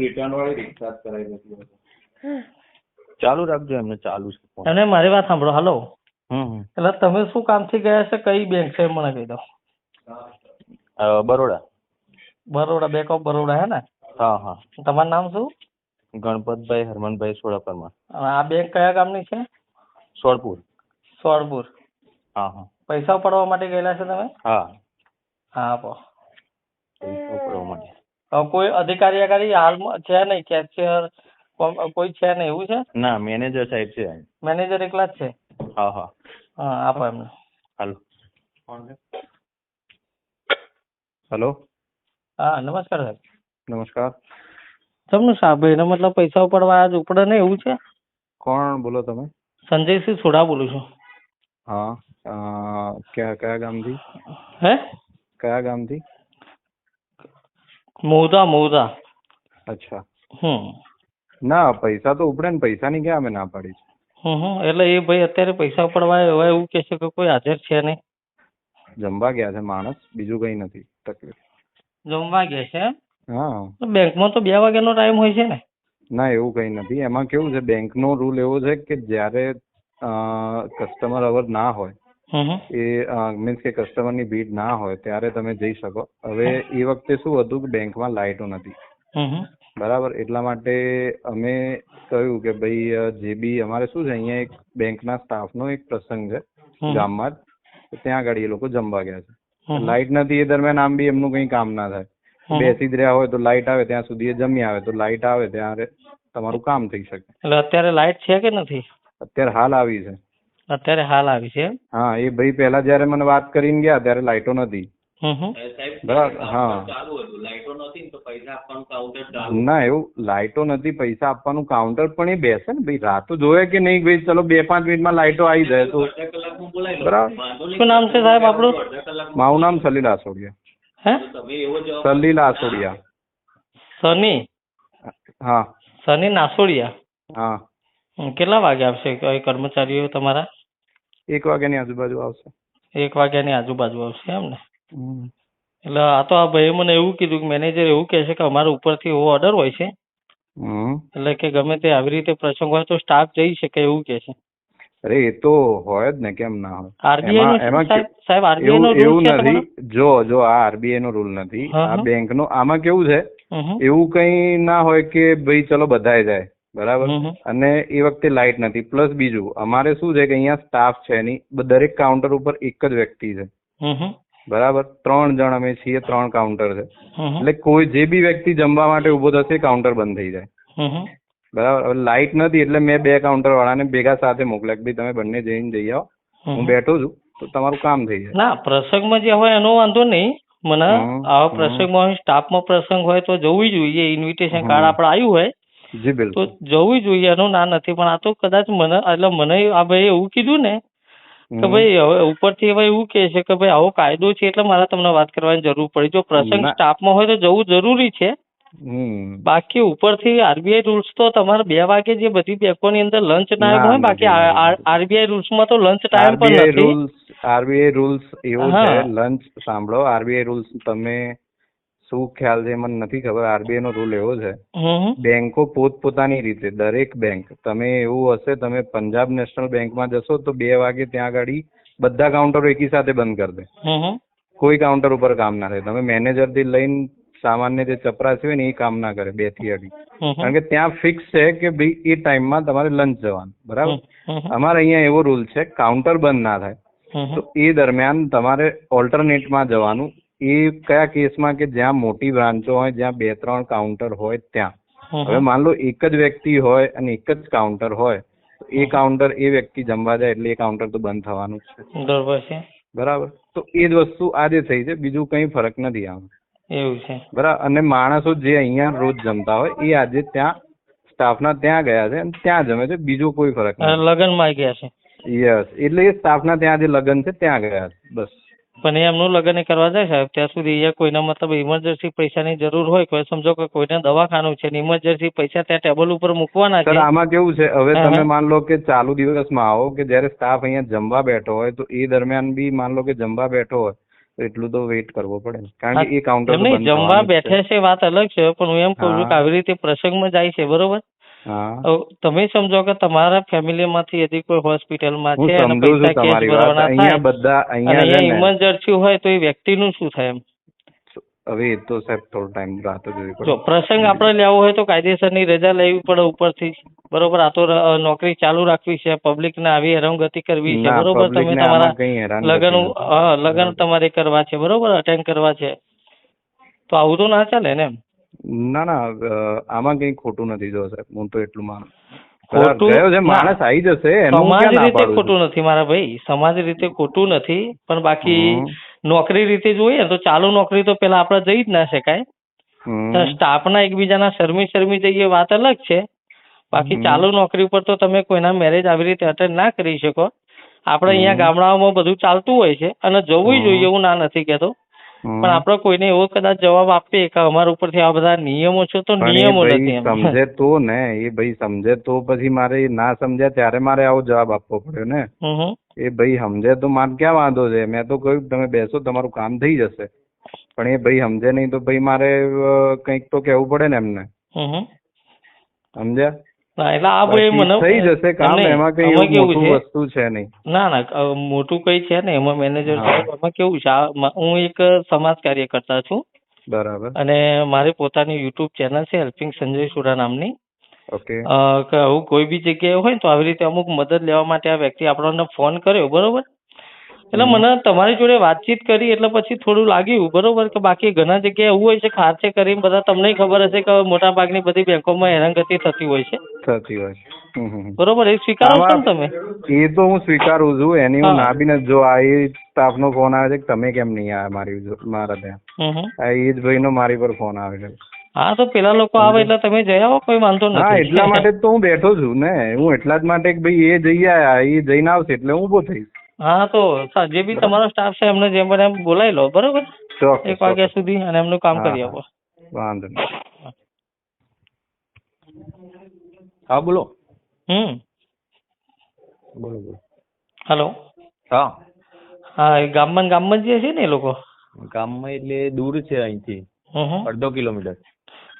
Return વાળી રિક્ષા જ કરાવી દેતી હોય ચાલુ રાખજો એમને ચાલુ છે અને મારી વાત સાંભળો હાલો. એટલે તમે શું કામથી ગયા છે કઈ બેંક છે મને કહી દો. બરોડા. બરોડા બેંક ઓફ બરોડા હે ને? હા હા. તમારું નામ શું? ગણપતભાઈ હરમનભાઈ સોળાપરમાં. આ બેંક કયા ગામની છે? સોળપુર. સોળપુર. હા હા. પૈસા ઉપાડવા માટે ગયેલા છે તમે? હા. હા પો પૈસા ઉપાડવા માટે. કોઈ અધિકારી અધિકારી હાલમાં છે નહીં? કેશિયર કોઈ છે નહીં? એવું છે? ના મેનેજર સાહેબ છે મેનેજર એકલા જ છે? હા હા. હા આપો એમને. હાલો. હેલો. હા નમસ્કાર સાહેબ. નમસ્કાર. તમને સાહેબ એનો મતલબ પૈસા ઉપાડવા આજ ઉપડે ને એવું છે? કોણ? બોલો તમે. સંજયસિંહ સોઢા બોલું છું. હા અ, કયા કયા ગામથી? હે? કયા ગામથી? મોદા મોદા. અચ્છા. હમ. ના પૈસા તો ઉપડે ને પૈસાની ક્યાં અમે ના પાડી છે? હમ એટલે એ ભાઈ અત્યારે પૈસા ઉપાડવા એવા એવું કે છે કે કોઈ હાજર છે નહીં? જમવા ગયા છે માણસ બીજું કઈ નથી તકલીફ. જમવા ગયા છે એમ? હા. બેંક બેંકમાં તો બે વાગ્યાનો ટાઈમ હોય છે ને? ના એવું કઈ નથી. એમાં કેવું છે બેંકનો રૂલ એવો છે કે જ્યારે કસ્ટમર અવર ના હોય. એ મીન્સ કે કસ્ટમરની ભીડ ના હોય ત્યારે તમે જઈ શકો. હવે એ વખતે શું હતું કે બેંકમાં લાઇટો નથી. બરાબર? એટલા માટે અમે કહ્યું કે ભાઈ જે બી અમારે શું છે અહીંયા એક બેંકના સ્ટાફનો એક પ્રસંગ છે ગામમાં જ. ત્યાં આગળ એ લોકો જમવા ગયા છે. લાઇટ નથી એ દરમિયાન આમ બી એમનું કઈ કામ ના થાય. બેસી જ રહ્યા હોય તો લાઇટ આવે ત્યાં સુધી એ જમી આવે. તો લાઇટ આવે ત્યારે તમારું કામ થઈ શકે. એટલે અત્યારે લાઇટ છે કે નથી? અત્યારે હાલ આવી છે. અત્યારે હાલ આવી છે હા એ ભાઈ પહેલા જયારે મને વાત કરીને ગયા ત્યારે લાઇટો નથી હમ હમ. બરાબર હા. ના એવું લાઇટો નથી પૈસા આપવાનું કાઉન્ટર પણ એ બેસે ને ભાઈ. રાતો જોવે કે નહીં ભાઈ ચલો બે પાંચ મિનિટમાં લાઇટો આવી જાય તો. બરાબર. શું નામ છે સાહેબ આપણું? મારું નામ સલીલ આસોડિયા. હે? સલીલ આસોડિયા. સની? હા. સની નાસોડિયા? હા. કેટલા વાગે આવશે? કોઈ કર્મચારીઓ તમારા? એક વાગ્યાની આજુબાજુ આવશે. એક વાગ્યાની આજુબાજુ આવશે એમ ને? હમ. એટલે આ તો આ ભાઈએ મને એવું કીધું કે મેનેજર એવું કહે છે કે અમારા ઉપરથી એવો ઓર્ડર હોય છે. હમ. એટલે કે ગમે તે આવી રીતે પ્રસંગ હોય તો સ્ટાફ જઈ શકે એવું કે છે. અરે એ તો હોય જ ને કેમ ના હોય? આરબીઆઈ નો એમાં- એમાં સાહેબ સાહેબ આરબીઆઈ નો એવું એવું રૂલ છે તમારો? નથી જો જો આ આરબીઆઈ નો રૂલ નથી. હા, આ હા. બેંક નો આમાં કેવું છે? હમ હમ. એવું કઈ ના હોય કે ભાઈ ચલો બધાય જાય. બરાબર. અને એ વખતે લાઇટ નથી પ્લસ બીજું અમારે શું છે કે અહીંયા સ્ટાફ છે નહીં દરેક કાઉન્ટર ઉપર એક જ વ્યક્તિ છે. બરાબર ત્રણ જણ અમે છીએ ત્રણ કાઉન્ટર છે. એટલે કોઈ જે બી વ્યક્તિ જમવા માટે ઊભો થશે કાઉન્ટર બંધ થઈ જાય. બરાબર હવે લાઇટ નથી એટલે મેં બે કાઉન્ટર વાળાને ભેગા સાથે મોકલ્યા કે ભાઈ તમે બંને જઈને જઈ આવો હું. બેઠો છું તો તમારું કામ થઈ જાય ના પ્રસંગમાં જે હોય એનો વાંધો નહીં મને આવા પ્રસંગમાં સ્ટાફમાં પ્રસંગ હોય તો જવું જોઈએ ઇન્વિટેશન. કાર્ડ આપણે આવ્યું હોય જી તો જવું જોઈએ. એનું ના નથી પણ આ તો કદાચ મને એટલે મને આ ભાઈ એવું કીધું ને કે ભાઈ હવે ઉપરથી હવે એવું કહે છે કે ભાઈ આવો કાયદો છે એટલે મારે તમને વાત કરવાની જરૂર પડી. જો પ્રસંગ. સ્ટાફમાં હોય તો જવું જરૂરી છે. બાકી ઉપરથી આરબીઆઈ રૂલ્સ તો તમારે બે વાગે જે બધી બેંકોની અંદર લંચ ટાઈમ હોય બાકી. આરબીઆઈ રૂલ્સમાં તો લંચ ટાઈમ પણ નથી. રૂલ્સ આરબીઆઈ રૂલ્સ એવું છે. લંચ સાંભળો આરબીઆઈ રૂલ્સ તમે શું ખ્યાલ છે મને નથી ખબર આરબીઆઈ નો રૂલ એવો છે. બેંકો પોતપોતાની રીતે દરેક બેંક તમે એવું હશે તમે પંજાબ નેશનલ બેંકમાં જશો તો બે વાગે ત્યાં ગાડી બધા કાઉન્ટરો એકી સાથે બંધ કરી દે. કોઈ કાઉન્ટર ઉપર કામ ના થાય તમે મેનેજરથી લઈને સામાન્ય જે ચપરાસી હોય ને એ કામ ના કરે બેથી અઢી. કારણ કે ત્યાં ફિક્સ છે કે ભાઈ એ ટાઈમમાં તમારે લંચ જવાનું બરાબર. અમારે અહીંયા એવો રૂલ છે કાઉન્ટર બંધ ના થાય. તો એ દરમિયાન તમારે ઓલ્ટરનેટમાં જવાનું એ કયા કેસમાં કે જ્યાં મોટી બ્રાન્ચો હોય જ્યાં બે ત્રણ કાઉન્ટર હોય ત્યાં. હવે. માન લો એક જ વ્યક્તિ હોય અને એક જ કાઉન્ટર હોય તો એ કાઉન્ટર એ વ્યક્તિ જમવા જાય એટલે એ કાઉન્ટર તો બંધ થવાનું છે. બરોબર છે. બરાબર? તો એ જ વસ્તુ આજે થઈ છે બીજું કંઈ ફરક નથી આમ. એવું છે. બરાબર અને માણસો જે અહીંયા રોજ જમતા હોય એ આજે ત્યાં સ્ટાફના ત્યાં ગયા છે અને ત્યાં જમે છે બીજો કોઈ ફરક નથી. લગ્નમાં ગયા છે. યસ એટલે એ સ્ટાફના ત્યાં જે લગ્ન છે ત્યાં ગયા છે બસ. પણ એમનું લગ્ન એ કરવા જાય સાહેબ. ત્યાં સુધી અહીંયા કોઈના મતલબ ઇમરજન્સી પૈસાની જરૂર હોય કોઈ સમજો કે કોઈને દવાખાનું છે ને ઇમરજન્સી પૈસા ત્યાં ટેબલ ઉપર મૂકવાના છે. આમાં કેવું છે? હવે તમે માન લો કે ચાલુ દિવસમાં આવો કે જ્યારે સ્ટાફ અહીંયા જમવા બેઠો હોય તો એ દરમિયાન બી માન લો કે જમવા બેઠો હોય તો એટલું તો વેઇટ કરવો પડે કારણ કે એ કાઉન્ટર નહીં જમવા બેઠે છે વાત અલગ છે પણ હું એમ કહું છું કે આવી રીતે પ્રસંગમાં જાય છે બરોબર? તમે સમજો કે તમારા ફેમિલી માંથી યદી કોઈ હોસ્પિટલમાં માં છે અને પૈસા કેશ ભરવાના અહીંયા થાય બધા અહીંયા છે અહીંયા ને. ઇમરજન્સી હોય તો એ વ્યક્તિનું શું થાય એમ? હવે એ તો સાહેબ થોડો ટાઈમ રાહ તો જોવી જો પડે પ્રસંગ આપણે લેવો હોય તો કાયદેસરની રજા લેવી પડે ઉપરથી. બરોબર આ તો નોકરી ચાલુ રાખવી છે પબ્લિક ને આવી હેરાનગતિ કરવી છે. બરોબર તમે તમારા લગન લગન તમારે કરવા છે બરોબર અટેન્ડ કરવા છે. તો આવું તો ના ચાલે ને એમ? ના ના આમાં કઈ ખોટું નથી જો સાહેબ હું તો એટલું માનું. ગયો છે માણસ આવી જશે સમાજ રીતે ખોટું નથી મારા ભાઈ સમાજ રીતે ખોટું નથી પણ બાકી નોકરી રીતે જોઈએ તો ચાલુ નોકરી તો પેલા આપણે જઈ જ ના શકાય. સ્ટાફ ના સ્ટાફના એકબીજાના શરમી શરમી જઈએ વાત અલગ છે. બાકી ચાલુ નોકરી ઉપર તો તમે કોઈના મેરેજ આવી રીતે અટેન્ડ ના કરી શકો. આપણે અહીંયા ગામડાઓમાં બધું ચાલતું હોય છે અને જવું જોઈએ એવું ના નથી કહેતો. હમ. પણ આપણે કોઈને એવો કદાચ જવાબ આપીએ કે અમારા ઉપરથી આ બધા નિયમો છે તો નિયમો નથી સમજે તો ને એ ભાઈ સમજે તો પછી મારે ના સમજ્યા ત્યારે મારે આવો જવાબ આપવો પડ્યો ને. એ ભાઈ સમજે તો મારે ક્યાં વાંધો છે? મેં તો કહ્યું તમે બેસો તમારું કામ થઈ જશે. પણ એ ભાઈ સમજે નહીં તો ભાઈ મારે કંઈક તો કહેવું પડે ને એમને. સમજ્યા? એટલે આ ભાઈ મને થઈ જશે કામ એમાં કઈ કેવું મોટું વસ્તુ છે નહીં. ના ના મોટું કઈ છે ને એમાં મેનેજર. એમાં કેવું છે હું એક સમાજ કાર્યકર્તા છું. બરાબર. અને મારી પોતાની યુટ્યુબ ચેનલ છે હેલ્પિંગ સંજય સુરા નામની. ઓકે. આવું કોઈ બી જગ્યાએ હોય ને તો આવી રીતે અમુક મદદ લેવા માટે આ વ્યક્તિ આપણને ફોન કર્યો બરોબર? એટલે મને તમારી જોડે વાતચીત કરી એટલે પછી થોડું લાગ્યું બરોબર? કે બાકી ઘણા જગ્યાએ એવું હોય છે ખાર્ચે કરીને બધા તમને ખબર હશે કે મોટા ભાગની બધી બેંકોમાં હેરાનગતિ થતી હોય છે. થતી હોય છે. બરોબર? એ સ્વીકારો છો તમે? એ તો હું સ્વીકારું છું એની હું ના બી જો આ એ સ્ટાફ નો ફોન આવે છે કે તમે કેમ નહીં આવ્યા મારી મારા ત્યાં. આ એ જ ભાઈ નો મારી પર ફોન આવે છે. હા તો પેલા લોકો આવે એટલે તમે જઈ આવો કોઈ વાંધો નથી. હા એટલા માટે તો હું બેઠો છું ને. હું એટલા જ માટે કે ભાઈ એ જઈ આયા એ જઈને આવશે એટલે હું ઊભો થઈશ. હા તો સા- જે બી તમારો સ્ટાફ છે એમને જેમ બને એમ બોલાવી લો બરોબર? એક વાગ્યા સુધી અને એમનું કામ કરી આપો. વાંધો નહીં. હા બોલો. હમ. બોલો બોલો. હલો. હા. હા એ ગામમાં ગામમાં જે છે ને એ લોકો? ગામમાં એટલે દૂર છે અહીંથી. હમ હમ. અડધો કિલોમીટર.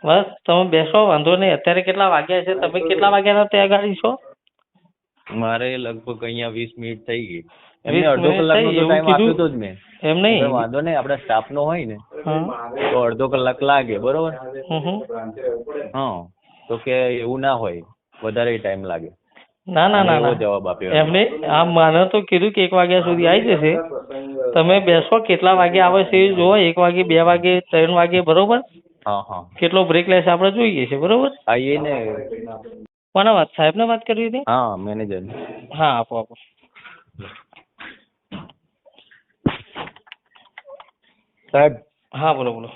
બસ તમે બેસો વાંધો નહીં. અત્યારે કેટલા વાગ્યા છે? તમે કેટલા વાગ્યાના ત્યાં ગાડી છો? મારે લગભગ અહીંયા વીસ મિનિટ થઈ ગઈ. એમને અડધો કલાકનો તો ટાઈમ આપ્યો તો જ મેં. એમ નહીં? વાંધો નહીં આપણા સ્ટાફ નો હોય ને તો અડધો કલાક લાગે બરોબર. હા તો કે એવું ના હોય વધારે ટાઈમ લાગે. ના ના ના એવો જવાબ આપ્યો. એમને આ મને તો કીધું કે એક વાગ્યા સુધી આવી જશે. તમે બેસો કેટલા વાગે આવે છે એ જુઓ એક વાગે બે વાગે ત્રણ વાગે બરોબર? હા હા. કેટલો બ્રેક લેશે આપણે જોઈએ છે બરોબર? આઈએ ને. કોના વાત સાહેબને વાત કરી હતી? હા મેનેજર હા આપો આપો. સાહેબ. હા બોલો બોલો.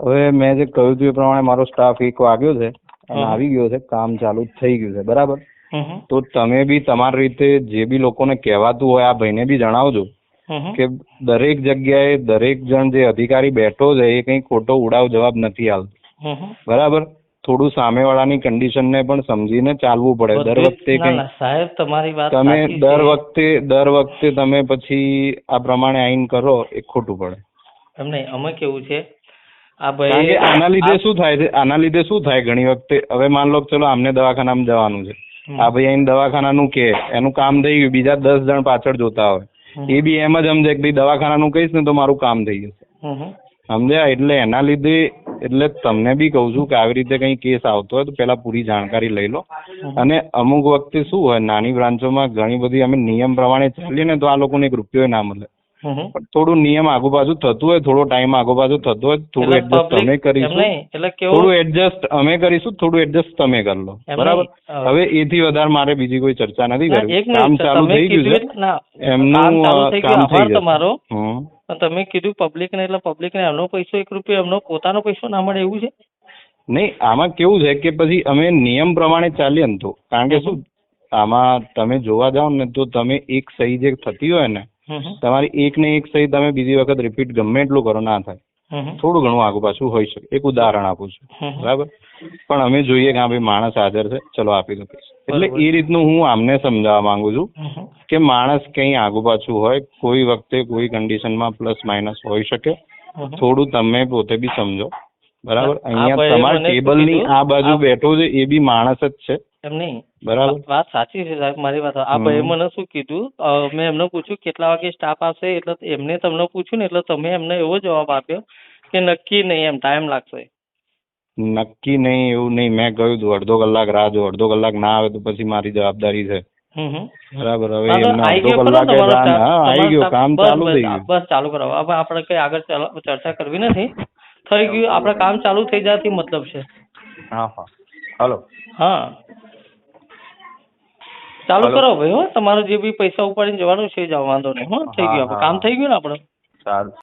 હવે મેં જે કહ્યું હતું એ પ્રમાણે મારો સ્ટાફ એક વાગ્યો છે અને આવી ગયો છે કામ ચાલુ થઈ ગયું છે બરાબર. તો તમે બી તમારી રીતે જે બી લોકોને કહેવાતું હોય આ ભાઈને બી જણાવજો. કે દરેક જગ્યાએ દરેક જણ જે અધિકારી બેઠો છે એ કઈ ખોટો ઉડાવ જવાબ નથી હમ. બરાબર? થોડું સામેવાળાની કંડિશનને પણ સમજીને ચાલવું પડે. દર વખતે સાહેબ તમારી વાત તમે દર વખતે દર વખતે તમે પછી આ પ્રમાણે આઈન કરો એ ખોટું પડે. એમ નહીં અમે કેવું છે આ ભાઈ આના લીધે શું થાય છે આના લીધે શું થાય ઘણી વખતે? હવે માન લો ચલો આમને દવાખાનામાં જવાનું છે. આ ભાઈ અહીં દવાખાનાનું કે એનું કામ થઈ ગયું બીજા દસ જણ પાછળ જોતા હોય. એ બી એમ જ સમજે કે દવાખાનાનું કહીશ ને તો મારું કામ થઈ જશે. સમજ્યા? એટલે એના લીધે એટલે તમને બી કહું છું કે આવી રીતે કઈ કેસ આવતો હોય તો પેલા પૂરી જાણકારી લઈ લો. અને અમુક વખતે શું હોય નાની બ્રાન્ચોમાં ઘણી બધી અમે નિયમ પ્રમાણે ચાલીએ ને તો આ લોકોને એક રૂપિયો ના મળે. પણ થોડું નિયમ આગુ પાછું થતું હોય થોડો ટાઈમ આગુ પાછું થતો હોય થોડું એડજસ્ટ અમે કરીશું. થોડું એડજસ્ટ અમે કરીશું થોડું એડજસ્ટ તમે કરી લો. બરાબર? હવે એથી વધારે મારે બીજી કોઈ ચર્ચા નથી કરવી. કામ ચાલુ થઈ ગયું છે. એમનું કામ થઈ ગયું તમારો. પણ તમે કીધું પબ્લિક ને એટલે પબ્લિક ને એમનો પૈસો એક રૂપિયો એમનો પોતાનો પૈસો ના મળે એવું છે નહીં આમાં કેવું છે કે પછી અમે નિયમ પ્રમાણે ચાલીએ ને તો કારણ કે શું આમાં તમે જોવા જાઓ ને તો તમે એક સહી જે થતી હોય ને. તમારી એક ને એક સહી તમે બીજી વખત રિપીટ ગમે એટલું કરો ના થાય. થોડું ઘણું આગુ પાછું હોઈ શકે. એક ઉદાહરણ આપું છું. બરાબર? પણ અમે જોઈએ કે ભાઈ માણસ હાજર છે. ચલો આપી દો એટલે એ રીતનું હું આમને સમજાવવા માંગુ છું. કે માણસ કંઈ આગુ પાછું હોય કોઈ વખતે કોઈ કન્ડિશનમાં પ્લસ માઇનસ હોઈ શકે. થોડું તમે પોતે બી સમજો. બરાબર? અહીંયા તમારા ટેબલની આ બાજુ બેઠો છે એ બી માણસ જ છે. એમ નહીં? બરાબર. વાત- સાચી છે સાહેબ મારી વાત. આ ભાઈ મને શું કીધું? મેં એમને પૂછ્યું કેટલા વાગે સ્ટાફ આવશે? એટલે એમને તમને પૂછ્યું ને એટલે તમે એમને એવો જવાબ આપ્યો કે નક્કી નહીં એમ ટાઈમ લાગશે. નક્કી નહીં એવું નહીં. મેં કહ્યું હતું અડધો કલાક રાહ જો. અડધો કલાક ના આવે તો પછી મારી જવાબદારી છે. બરાબર. હવે અડધો કલાકે આવી ગયો. કામ બસ, ચાલુ થઈ ગયું. બસ ચાલુ કરો. હવે આપણે કઈ આગળ ચાલો- ચર્ચા કરવી નથી. થઈ ગયું. આપણે કામ ચાલુ થઈ જવાથી મતલબ છે. હા હા. હાલો. હા. ચાલુ કરો ભાઈ હો. તમારે જે બી પૈસા ઉપાડીને જવાનું છે જાઓ વાંધો નહીં હો. થઈ ગયું આપણે. કામ થઈ ગયું ને આપણે? સારું.